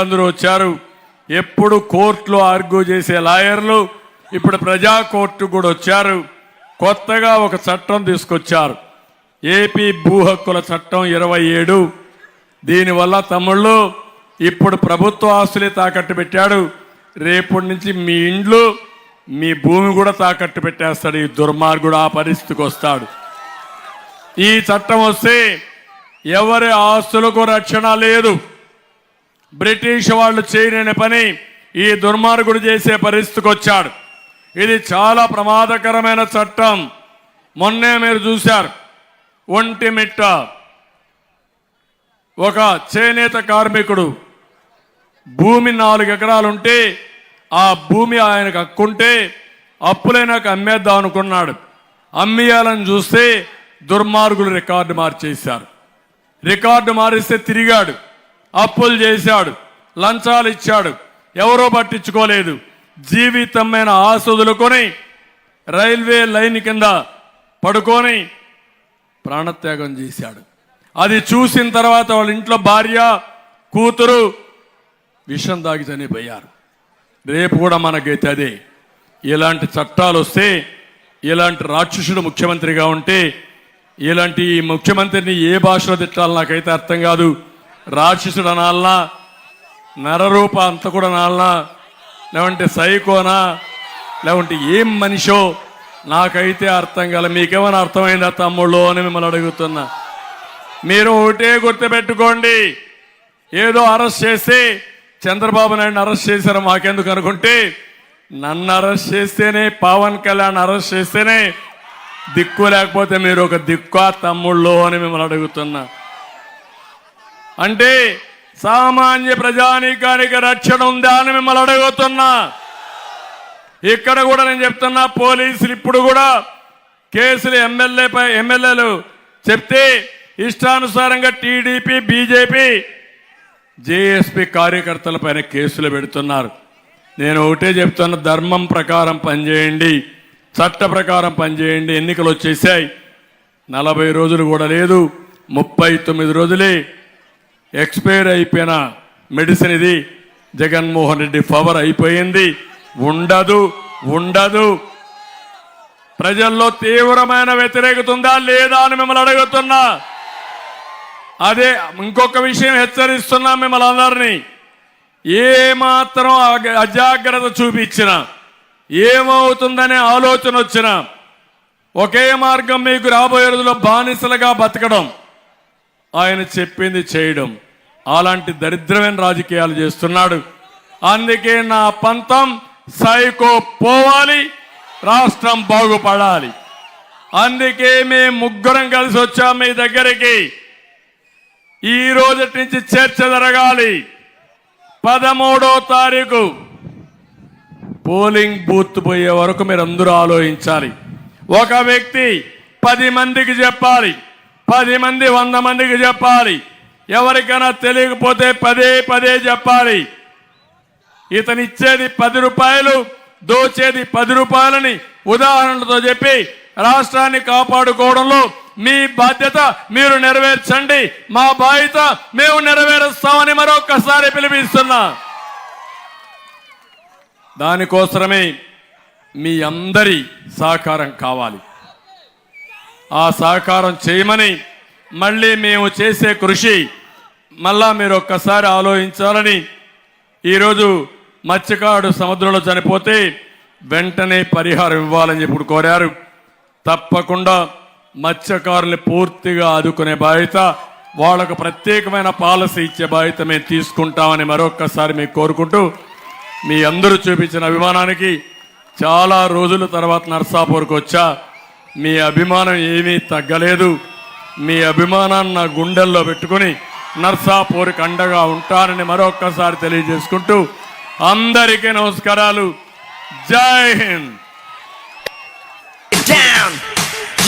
అందరూ వచ్చారు. ఎప్పుడు కోర్టులో ఆర్గ్యూ చేసే లాయర్లు ఇప్పుడు ప్రజా కోర్టు కూడా వచ్చారు. కొత్తగా ఒక చట్టం తీసుకొచ్చారు. ఏపీ భూ హక్కుల చట్టం ఇరవై ఏడు. దీనివల్ల తమ్ముళ్ళు ఇప్పుడు ప్రభుత్వ ఆస్తులే తాకట్టు పెట్టాడు. రేపటి నుంచి మీ ఇండ్లు మీ భూమి కూడా తాకట్టు పెట్టేస్తాడు. ఈ దుర్మార్గుడు ఆ పరిస్థితికి వస్తాడు. ఈ చట్టం వస్తే ఎవరి ఆస్తులకు రక్షణ లేదు. బ్రిటిష్ వాళ్ళు చేయలేని పని ఈ దుర్మార్గుడు చేసే పరిస్థితికి వచ్చాడు. ఇది చాలా ప్రమాదకరమైన చట్టం. మొన్నే మీరు చూశారు. ఒంటిమిట్ట ఒక చేనేత కార్మికుడు భూమి నాలుగు ఎకరాలుంటే ఆ భూమి ఆయనకు హక్కుంటే అప్పులైనాక అమ్మేద్దాం అనుకున్నాడు. అమ్మేయాలని చూస్తే దుర్మార్గులు రికార్డు మార్చేశారు. రికార్డు మారిస్తే తిరిగాడు. అప్పులు చేశాడు లంచాలు ఇచ్చాడు. ఎవరో పట్టించుకోలేదు. జీవితమైన ఆసుదులు కొని రైల్వే లైన్ కింద పడుకొని ప్రాణత్యాగం చేశాడు. అది చూసిన తర్వాత వాళ్ళ ఇంట్లో భార్య కూతురు విషం దాగి చనిపోయారు. రేపు కూడా మనకైతే అదే. ఇలాంటి చట్టాలు వస్తే ఇలాంటి రాక్షసుడు ముఖ్యమంత్రిగా ఉంటే ఇలాంటి ఈ ముఖ్యమంత్రిని ఏ భాషలో తిట్టాలో నాకైతే అర్థం కాదు. రాక్షసుడు అనాలనా నరరూప అంత కూడా అనాలనా లేవంటే సైకోనా? లేవంటే ఏం మనిషో? నాకైతే అర్థం కాల. మీకేమైనా అర్థమైందా తమ్ముళ్ళు అని మిమ్మల్ని అడుగుతున్నా. మీరు ఒకటే గుర్తుపెట్టుకోండి. ఏదో అరెస్ట్ చేస్తే చంద్రబాబు నాయుడు అరెస్ట్ చేశారు మాకెందుకు అనుకుంటే? నన్ను అరెస్ట్ చేస్తేనే పవన్ కళ్యాణ్ అరెస్ట్ చేస్తేనే దిక్కు లేకపోతే మీరు ఒక దిక్కు తమ్ముళ్ళు అని మిమ్మల్ని అడుగుతున్నా. అంటే సామాన్య ప్రజానీకానికి రక్షణ ఉందా అని మిమ్మల్ని అడుగుతున్నా. ఇక్కడ కూడా నేను చెప్తున్నా పోలీసులు ఇప్పుడు కూడా కేసులు ఎమ్మెల్యేపై ఎమ్మెల్యేలు చెప్తే ఇష్టానుసారంగా టీడీపీ బీజేపీ జేఎస్పీ కార్యకర్తల పైన కేసులు పెడుతున్నారు. నేను ఒకటే చెప్తున్న ధర్మం ప్రకారం పనిచేయండి చట్ట ప్రకారం పనిచేయండి. ఎన్నికలు వచ్చేసాయి. నలభై రోజులు కూడా లేదు ముప్పై తొమ్మిది రోజులే ఎక్స్పైర్ అయిపోయిన మెడిసిన్ ఇది. జగన్మోహన్ రెడ్డి పవర్ అయిపోయింది. ఉండదు ఉండదు. ప్రజల్లో తీవ్రమైన వ్యతిరేకత ఉందా లేదా అని మిమ్మల్ని అడుగుతున్నా. అదే ఇంకొక విషయం హెచ్చరిస్తున్నా మిమ్మల్ని అందరినీ. ఏ మాత్రం అగ- అజాగ్రత్త చూపించిన ఏమవుతుందనే ఆలోచన వచ్చినా ఒకే మార్గం మీకు రాబోయే రోజుల్లో బానిసలుగా బతకడం. ఆయన చెప్పింది చేయడం. అలాంటి దరిద్రమైన రాజకీయాలు చేస్తున్నాడు. అందుకే నా పంతం సైకో పోవాలి రాష్ట్రం బాగుపడాలి. అందుకే మేము ముగ్గురం కలిసి వచ్చాం మీ దగ్గరికి. ఈ రోజు నుంచి చర్చ జరగాలి. పదమూడో తారీఖు. పోలింగ్ బూత్ పోయే వరకు మీరు అందరూ ఆలోచించాలి. ఒక వ్యక్తి పది మందికి చెప్పాలి. పది మంది వంద మందికి చెప్పాలి. ఎవరికైనా తెలియకపోతే పదే పదే చెప్పాలి. ఇతనిచ్చేది పది రూపాయలు దోచేది పది రూపాయలని ఉదాహరణలతో చెప్పి రాష్ట్రాన్ని కాపాడుకోవడంలో మీ బాధ్యత మీరు నెరవేర్చండి. మా బాధ్యత మేము నెరవేరుస్తామని మరొకసారి పిలిపిస్తున్నా. దానికోసమే మీ అందరి సహకారం కావాలి. ఆ సహకారం చేయమని మళ్ళీ మేము చేసే కృషి మళ్ళా మీరు ఒక్కసారి ఆలోచించాలని ఈరోజు మత్స్యకారుడు సముద్రంలో చనిపోతే వెంటనే పరిహారం ఇవ్వాలని చెప్పి కోరారు. తప్పకుండా మత్స్యకారుల్ని పూర్తిగా ఆదుకునే బాధ్యత వాళ్ళకు ప్రత్యేకమైన పాలసీ ఇచ్చే బాధ్యత మేము తీసుకుంటామని మరొక్కసారి మీకు కోరుకుంటూ మీ అందరూ చూపించిన అభిమానానికి చాలా రోజుల తర్వాత నర్సాపూర్కి వచ్చా. మీ అభిమానం ఏమీ తగ్గలేదు మీ అభిమానాన్ని నా గుండెల్లో పెట్టుకుని నర్సాపూర్కి అండగా ఉంటానని మరొక్కసారి తెలియజేసుకుంటూ అందరికీ నమస్కారాలు జై హింద్.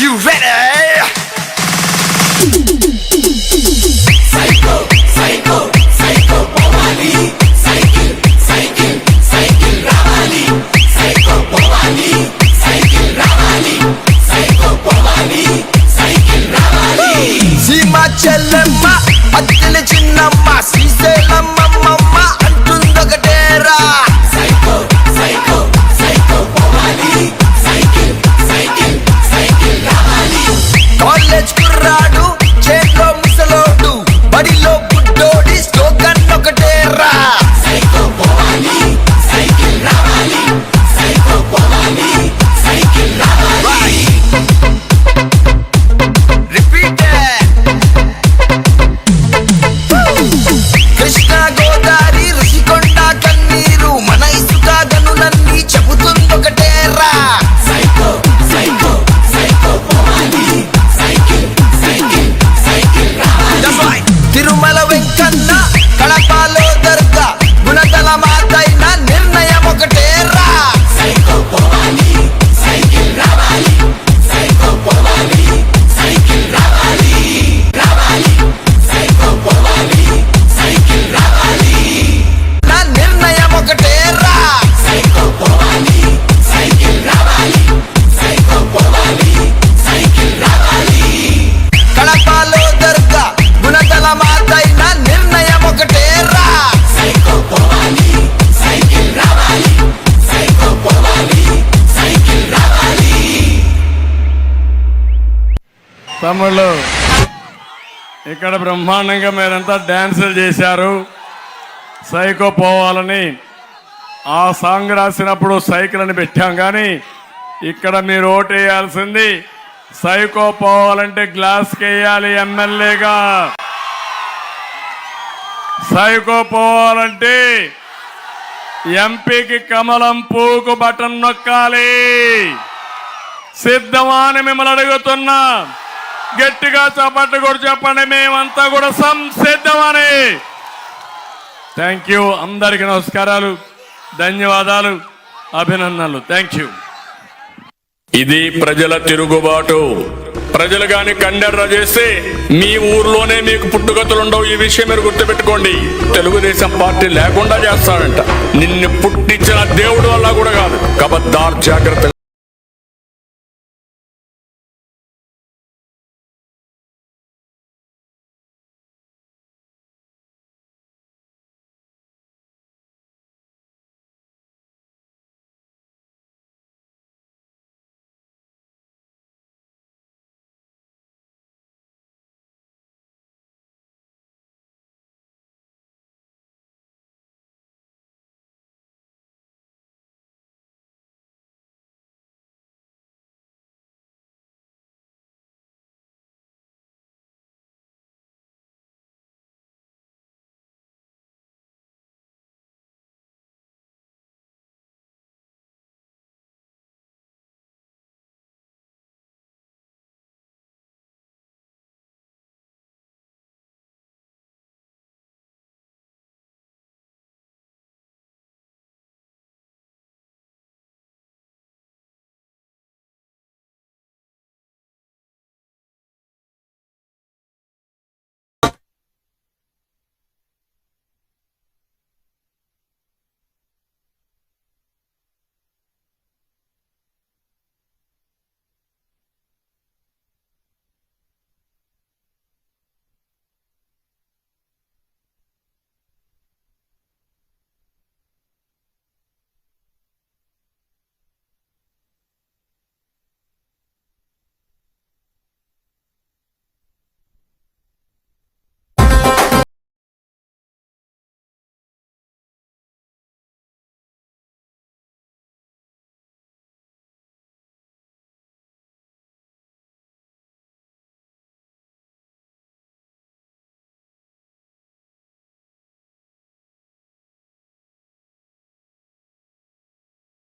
You ready? చెల్లెమ్మ అత్తిన చిన్నమ్మ సీసేలమ్మమ్మ అంటుందొకటేరా సైకో సైకో సైకో పోవాలి. సైకిల్ సైకిల్ సైకిల్ రావాలి. కాలేజ్ కుర్రాడు చేతిలో ముసలోడు బడిలో గుడ్డోడి స్లోగన్ తమ్ముళ్ళు ఇక్కడ బ్రహ్మాండంగా మీరంతా డ్యాన్సులు చేశారు. సైకో పోవాలని ఆ సాంగ్ రాసినప్పుడు సైకిల్ అని పెట్టాం కానీ ఇక్కడ మీరు ఓటు వేయాల్సింది సైకో పోవాలంటే గ్లాస్కి వేయాలి ఎమ్మెల్యేగా. సైకో పోవాలంటే ఎంపీకి కమలం పూకు బటన్ నొక్కాలి. సిద్ధమా అని మిమ్మల్ని అడుగుతున్నా. గట్టిగా చప్పట్లు కూడా చెప్పండి మేమంతా కూడా సంసిద్ధమని. థ్యాంక్ యూ అందరికి నమస్కారాలు ధన్యవాదాలు అభినందనలు. థ్యాంక్ యూ ఇది ప్రజల తిరుగుబాటు. ప్రజలు కానీ కండెర్ర చేస్తే మీ ఊర్లోనే మీకు పుట్టుగతులు ఉండవు ఈ విషయం మీరు గుర్తుపెట్టుకోండి. తెలుగుదేశం పార్టీ లేకుండా చేస్తాడంట. నిన్ను పుట్టించిన దేవుడు వల్ల కూడా కాదు. కబద్దార్ జాగ్రత్తగా